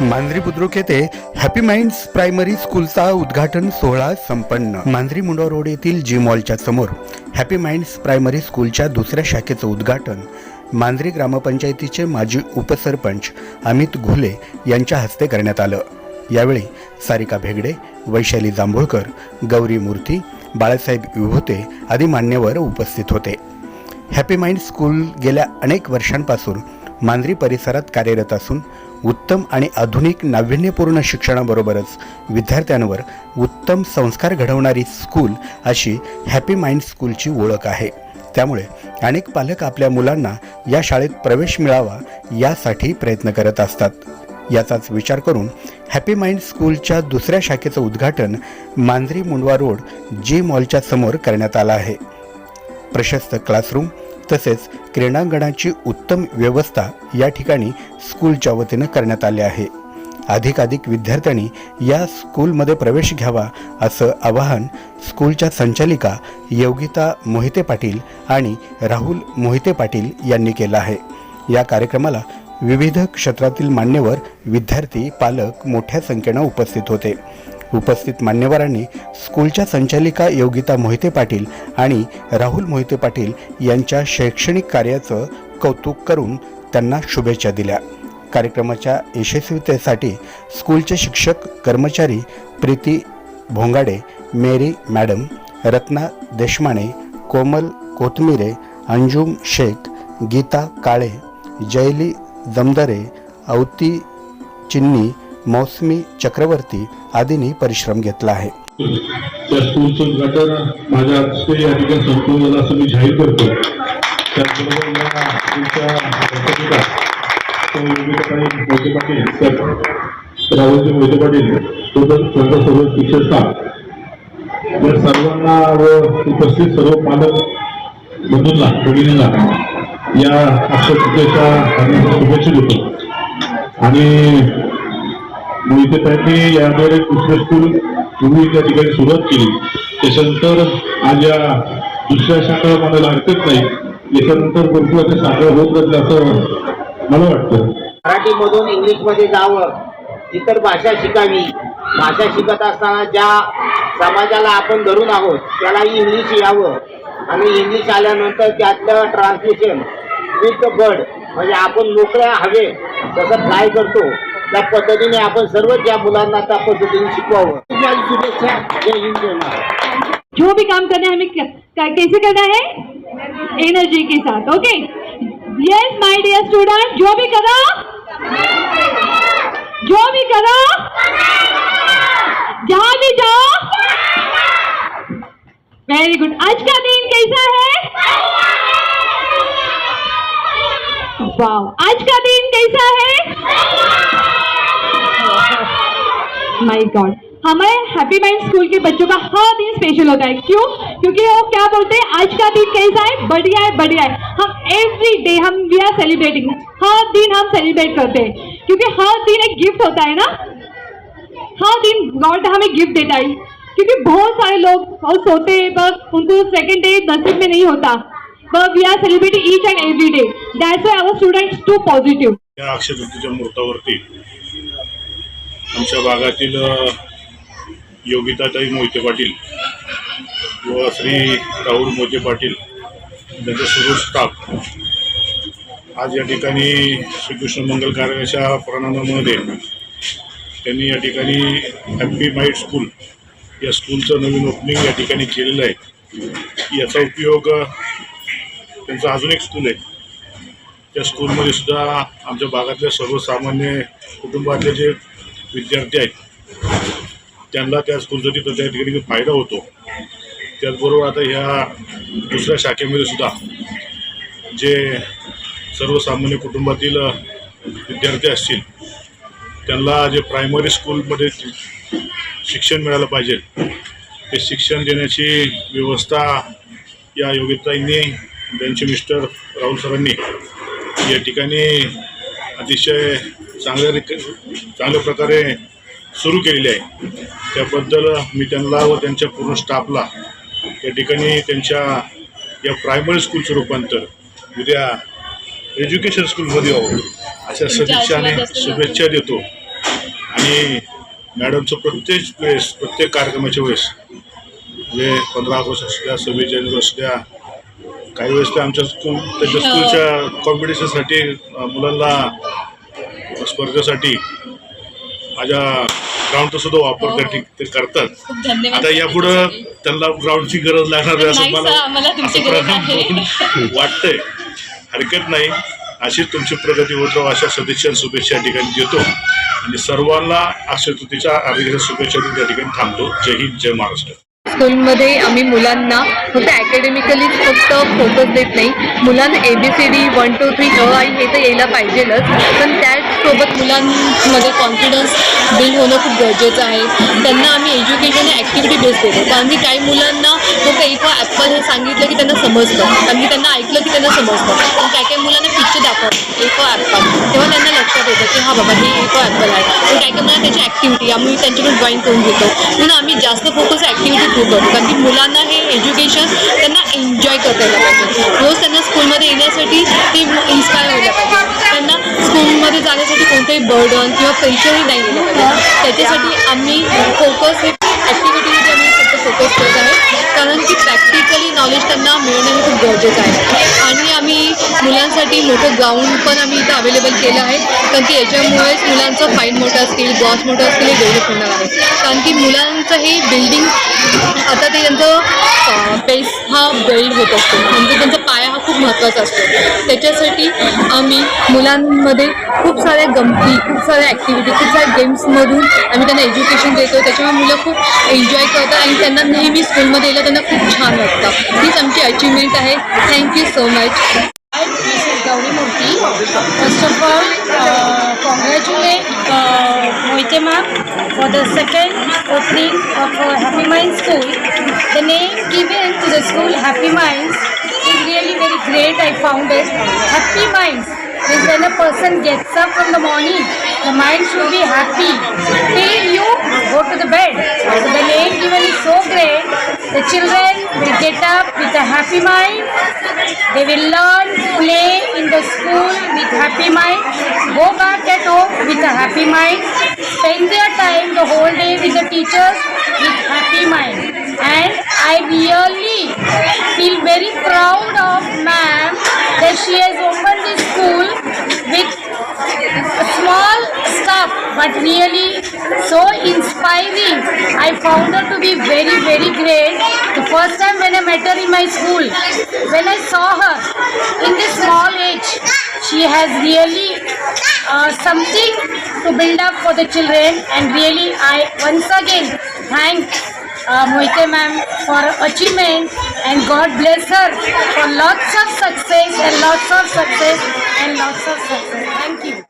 मांजरी बुद्रुक येथे happy minds primary स्कूलचा उद्घाटन सोहळा संपन्न. मांजरी मुंडा रोड येथील जी मॉलच्या समोर हॅपी माइंड्स प्रायमरी स्कूलच्या दुसऱ्या शाखेचं उद्घाटन. मांजरी ग्रामपंचायतीचे माजी उपसरपंच अमित घुले यांच्या हस्ते करण्यात आलं. यावेळी सारिका भेगडे वैशाली जांभूळकर गौरी मूर्ती बाळासाहेब विभूते आदी मान्यवर उपस्थित होते. हॅपी माइंड स्कूल गेल्या अनेक वर्षांपासून मांजरी परिसरात कार्यरत असून उत्तम आणि आधुनिक नाविन्यपूर्ण शिक्षणाबरोबरच विद्यार्थ्यांवर उत्तम संस्कार घडवणारी स्कूल अशी हॅपी माइंड स्कूलची ओळख आहे. त्यामुळे अनेक पालक आपल्या मुलांना या शाळेत प्रवेश मिळावा यासाठी प्रयत्न करत असतात. याचाच विचार करून हॅपी माइंड स्कूलच्या दुसऱ्या शाखेचं उद्घाटन मांजरी मुंडवा रोड जे मॉलच्या समोर करण्यात आलं आहे. प्रशस्त क्लासरूम तसेच क्रीडांगणाची उत्तम व्यवस्था या ठिकाणी स्कूलच्या वतीनं करण्यात आली आहे. अधिकाधिक विद्यार्थ्यांनी या स्कूलमध्ये प्रवेश घ्यावा असं आवाहन स्कूलच्या संचालिका योगिता मोहिते पाटील आणि राहुल मोहिते पाटील यांनी केलं आहे. या कार्यक्रमाला विविध क्षेत्रातील मान्यवर विद्यार्थी पालक मोठ्या संख्येनं उपस्थित होते. उपस्थित मान्यवरांनी स्कूलच्या संचालिका योगिता मोहिते पाटील आणि राहुल मोहिते पाटील यांच्या शैक्षणिक कार्याचं कौतुक करून त्यांना शुभेच्छा दिल्या. कार्यक्रमाच्या यशस्वीतेसाठी स्कूलचे शिक्षक कर्मचारी प्रीती भोंगाडे मेरी मॅडम रत्ना देशमाने कोमल कोथमिरे अंजुम शेख गीता काळे जयली जमदरे अवती चिन्नी मौसमी चक्रवर्ती आदींनी परिश्रम घेतला आहे. त्या स्कूलचं उद्घाटन माझ्या हस्ते या ठिकाणी संपूर्ण झालं असं मी जाहीर करतो. त्याचबरोबर या स्कूलच्या संचालिका मोहिते पाटील सर राहुलजी मोहिते पाटील सोबत त्यांचा सर्व शिक्षक स्टाफ या सर्वांना व उपस्थित सर्व पालक बंधूंना भगिनींना या अक्षय शुभेच्छा शुभेच्छा देतो. आणि इथे ताईंनी याद्वारे दुसरं स्कूल पूर्वी त्या ठिकाणी सुरुवात केली त्याच्यानंतर आज या दुसऱ्या शाखा मला लागतच नाही. याच्यानंतर भरपूर आता शाखा होत राहतील असं मला वाटतं. मराठीमधून इंग्लिशमध्ये जावं इतर भाषा शिकावी. भाषा शिकत असताना ज्या समाजाला आपण धरून आहोत त्यालाही इंग्लिश यावं. आणि इंग्लिश आल्यानंतर त्यातलं ट्रान्सलेशन विथ द बर्ड म्हणजे आपण मोकळ्या हवे जसं फ्लाय करतो त्या पद्धतीने आपण सर्वच या मुलांना त्या पद्धतीने शिकवावं. शुभेच्छा जय हिंद जय जो भी काम करना है हमें कैसे करना है? एनर्जी के साथ okay yes my dear student जो भी करो। जो भी करो। जहाँ भी जाओ। वेरी गुड आज का दिन कैसा है? वाओ आज का दिन कैसा है? माय गॉड हमारे हैप्पी माइंड स्कूल के बच्चों का हर दिन स्पेशल होता है। क्यों? क्योंकि वो क्या बोलते हैं? आज का दिन कैसा है? बढ़िया है बढ़िया है। हम एवरी डे हम वी आर सेलिब्रेटिंग हर दिन हम सेलिब्रेट करते हैं। क्योंकि हर दिन एक गिफ्ट होता है ना? हर दिन गॉड हमें गिफ्ट देता है। क्योंकि बहुत सारे लोग और सोते हैं, बस उनको सेकंड डे नसीब में नहीं होता। But we are celebrating each and every day that's why our students too positive या अक्षयतृतीच्या मुहूर्तावरती आमच्या भागातील योगिताताई मोहिते पाटील व श्री राहुल मोहिते पाटील त्यांचा सुरू स्टाफ आज या ठिकाणी श्रीकृष्ण मंगल कार्याच्या प्रणामामध्ये त्यांनी या ठिकाणी हॅपी माईट स्कूल या स्कूलचं नवीन ओपनिंग या ठिकाणी केलेलं आहे. याचा उपयोग त्यांचं अजून एक स्कूल आहे. त्या स्कूलमध्ये सुद्धा आमच्या भागातल्या सर्वसामान्य कुटुंबातले जे विद्यार्थी आहेत. त्यांना त्या स्कूलसाठी त्या ठिकाणी फायदा होतो. त्याचबरोबर आता ह्या दुसऱ्या शाखेमध्ये सुद्धा जे सर्वसामान्य कुटुंबातील विद्यार्थी असतील त्यांना जे प्रायमरी स्कूलमध्ये शिक्षण मिळालं पाहिजे ते शिक्षण देण्याची व्यवस्था या योगिताईंनी त्यांचे मिस्टर राहुल सरांनी या ठिकाणी अतिशय चांगल्या रिक चांगल्या प्रकारे सुरू केलेली आहे. त्याबद्दल मी त्यांना व त्यांच्या पूर्ण स्टाफला या ठिकाणी त्यांच्या या प्रायमरी स्कूलचं रूपांतर उद्या एज्युकेशन स्कूलमध्ये यावं अशा सदिच्छा आणि शुभेच्छा देतो. आणि मॅडमचं प्रत्येक वेळेस प्रत्येक कार्यक्रमाच्या वेळेस म्हणजे पंधरा ऑगस्ट असू द्या सव्वीस जानेवारी असू द्या काही वेळेस ते आमच्या स्कूल त्यांच्या स्कूलच्या कॉम्पिटिशनसाठी मुलांना स्पर्धेसाठी माझ्या ग्राउंडचा सुद्धा वापर त्या ठिक- ते करतात. आता यापुढं त्यांना ग्राउंडची गरज लागणार नाही असं मला असं वाटतंय. हरकत नाही. अशी तुमची प्रगती होत राहो अशा सदिच्छा शुभेच्छा या ठिकाणी देतो. आणि सर्वांना अक्षय तृतीच्या हार्दिक शुभेच्छा त्या ठिकाणी थांबतो. जय हिंद जय महाराष्ट्र. स्कूलमध्ये आम्ही मुलांना फक्त अकॅडमिकलीच फक्त फोकस देत नाही. मुलांना A B C D one two three अ आई हे तर यायला पाहिजेलच. पण त्याचसोबत मुलांमध्ये कॉन्फिडन्स बिल्ड होणं खूप गरजेचं आहे. त्यांना आम्ही एज्युकेशन ॲक्टिव्हिटी बेस्ड देतो. कारण की काही मुलांना फक्त एक ॲपल हे सांगितलं की त्यांना समजतं. कारण की त्यांना ऐकलं की त्यांना समजतं. पण काही काही मुलांना पिक्चर दाखवतात. एक ॲपल तेव्हा त्यांना लक्षात येतं की हा बाबा हे तो ॲपल आहे. पण काय काय मला त्याची ॲक्टिव्हिटी आम्ही त्यांच्याकडे ड्रॉईंग करून घेतो. म्हणून आम्ही जास्त फोकस ॲक्टिव्हिटी थ्रू करतो. कारण की मुलांना हे एज्युकेशन त्यांना एन्जॉय करता यायला पाहिजे. रोज त्यांना स्कूलमध्ये येण्यासाठी ते इन्स्पायर व्हायला पाहिजे. त्यांना स्कूलमध्ये जाण्यासाठी कोणतंही बर्डन किंवा प्रेशरही नाही दिलं पाहिजे. त्याच्यासाठी आम्ही फोकस हे ॲक्टिव्हिटीमध्ये आम्ही फक्त फोकस करत आहे. कारण की प्रॅक्टिकली नॉलेज त्यांना मिळणं हे खूप गरजेचं आहे. आणि आम्ही मुलांसाठी मोठं ग्राउंड पण आम्ही इथं अवेलेबल केलं आहे. कारण की याच्यामुळेच मुलांचं फाईन मोठं असतील ग्रॉस मोठं असतील हे डेव्हलप होणार आहे. कारण की मुलांचं हे बिल्डिंग आता ते त्यांचं पेस हा बिल्ड होत असतो. म्हणजे त्यांचा पाया हा खूप महत्त्वाचा असतो. त्याच्यासाठी आम्ही मुलांमध्ये खूप साऱ्या गमती खूप साऱ्या ॲक्टिव्हिटी खूप साऱ्या गेम्समधून आम्ही त्यांना एज्युकेशन देतो त्याच्यामुळे मुलं खूप एन्जॉय करतात आणि त्यांना नेहमी स्कूलमध्ये येलं त्यांना खूप छान वाटतं. हीच आमची अचिव्हमेंट आहे. Thank you so much Gauri Murthy first of all congratulate Mohite ma'am for the second opening of happy mind school the name given to the school happy mind is really very great I found it happy mind is when a person gets up from the morning the mind should be happy till you go to the bed. So the name given is so great. The children will get up with a happy mind. They will learn, play in the school with happy mind, go back at home with a happy mind, spend their time the whole day with the teachers with happy mind. And I really feel very proud of ma'am that she has opened this school with small stuff but really so inspiring. I found her to be very, very great. The first time when I met her in my school, when I saw her in this small age, she has really uh, something to build up for the children and really I once again thank uh, Moite ma'am for achievement and God bless her for lots of success and lots of success and lots of success. Thank you.